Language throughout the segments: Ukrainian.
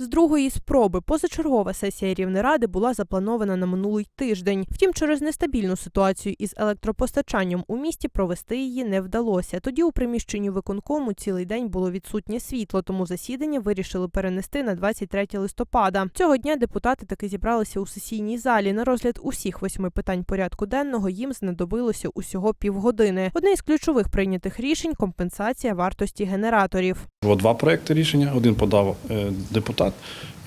З другої спроби позачергова сесія Рівнеради була запланована на минулий тиждень. Втім, через нестабільну ситуацію із електропостачанням у місті провести її не вдалося. Тоді у приміщенні виконкому цілий день було відсутнє світло, тому засідання вирішили перенести на 23 листопада. Цього дня депутати таки зібралися у сесійній залі. На розгляд усіх восьми питань порядку денного їм знадобилося усього півгодини. Одне із ключових прийнятих рішень компенсація вартості генераторів. Було два проекти рішення. Один подав е, депутат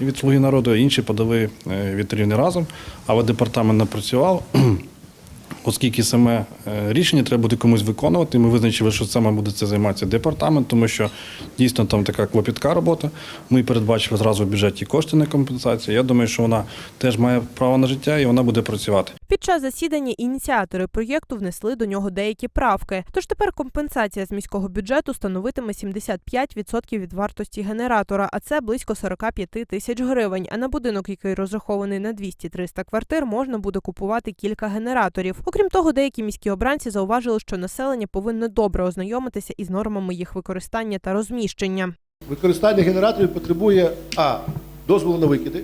від «Слуги народу», а інший подали е, від «Рівне разом. Але департамент не працював. Оскільки саме е, рішення треба буде комусь виконувати, ми визначили, що саме буде це займатися департамент, тому що дійсно там така клопітка робота. Ми передбачили зразу в бюджеті кошти на компенсацію. Я думаю, що вона теж має право на життя і вона буде працювати. Під час засідання ініціатори проєкту внесли до нього деякі правки. Тож тепер компенсація з міського бюджету становитиме 75% від вартості генератора, а це близько 45 тисяч гривень. А на будинок, який розрахований на 200-300 квартир, можна буде купувати кілька генераторів. Окрім того, деякі міські обранці зауважили, що населення повинно добре ознайомитися із нормами їх використання та розміщення. Використання генераторів потребує А. Дозволу на викиди.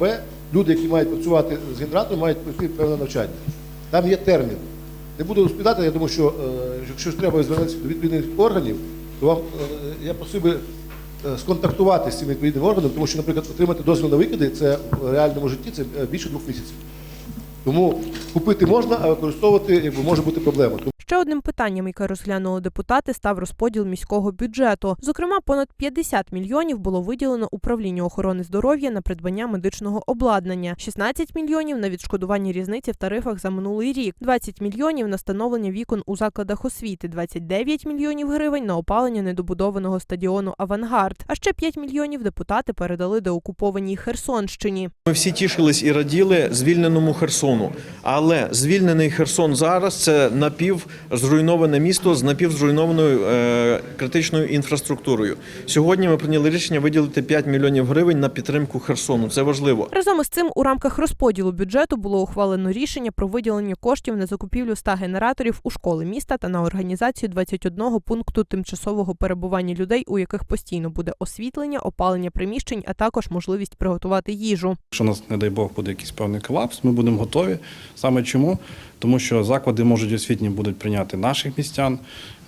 Б. Люди, які мають працювати з генератором, мають пройти певне навчання. Там є термін. Не буду розповідати, я думаю, що е, якщо треба звернутися до відповідних органів, то вам е, я просив би е, сконтактувати з цим відповідним органом, тому що, наприклад, отримати дозвіл на викиди це в реальному житті це більше двох місяців. Тому купити можна, а використовувати якби, може бути проблема. Ще одним питанням, яке розглянули депутати, став розподіл міського бюджету. Зокрема, понад 50 мільйонів було виділено управлінню охорони здоров'я на придбання медичного обладнання, 16 мільйонів на відшкодування різниці в тарифах за минулий рік, 20 мільйонів на встановлення вікон у закладах освіти, 29 мільйонів гривень на опалення недобудованого стадіону Авангард. А ще 5 мільйонів депутати передали деокупованій Херсонщині. Ми всі тішились і раділи звільненому Херсону. Але звільнений Херсон зараз це напівзруйноване місто з напівзруйнованою е, критичною інфраструктурою. Сьогодні ми прийняли рішення виділити 5 мільйонів гривень на підтримку Херсону. Це важливо. Разом із цим у рамках розподілу бюджету було ухвалено рішення про виділення коштів на закупівлю 100 генераторів у школи міста та на організацію 21 пункту тимчасового перебування людей, у яких постійно буде освітлення, опалення приміщень, а також можливість приготувати їжу. Якщо у нас, не дай Бог, буде якийсь певний колапс, ми будемо готові. Саме чому? Тому що заклади можуть освітні будуть прийняти наших містян,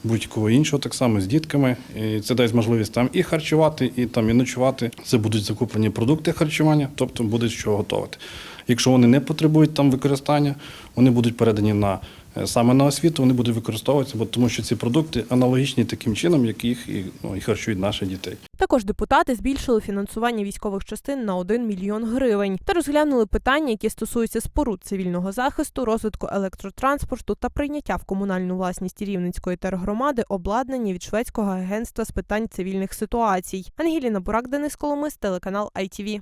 будь-кого іншого так само з дітками. І це дасть можливість там і харчувати, і там і ночувати. Це будуть закуплені продукти харчування, тобто буде що готувати. Якщо вони не потребують там використання, вони будуть передані на саме на освіту, вони будуть використовуватися, бо тому що ці продукти аналогічні таким чином, як їх і, ну, і харчують наших дітей. Також депутати збільшили фінансування військових частин на 1 мільйон гривень та розглянули питання, які стосуються споруд цивільного захисту, розвитку електротранспорту та прийняття в комунальну власність Рівненської тергромади обладнання від шведського агентства з питань цивільних ситуацій. Ангеліна Бурак, Денис Коломис, телеканал ITV.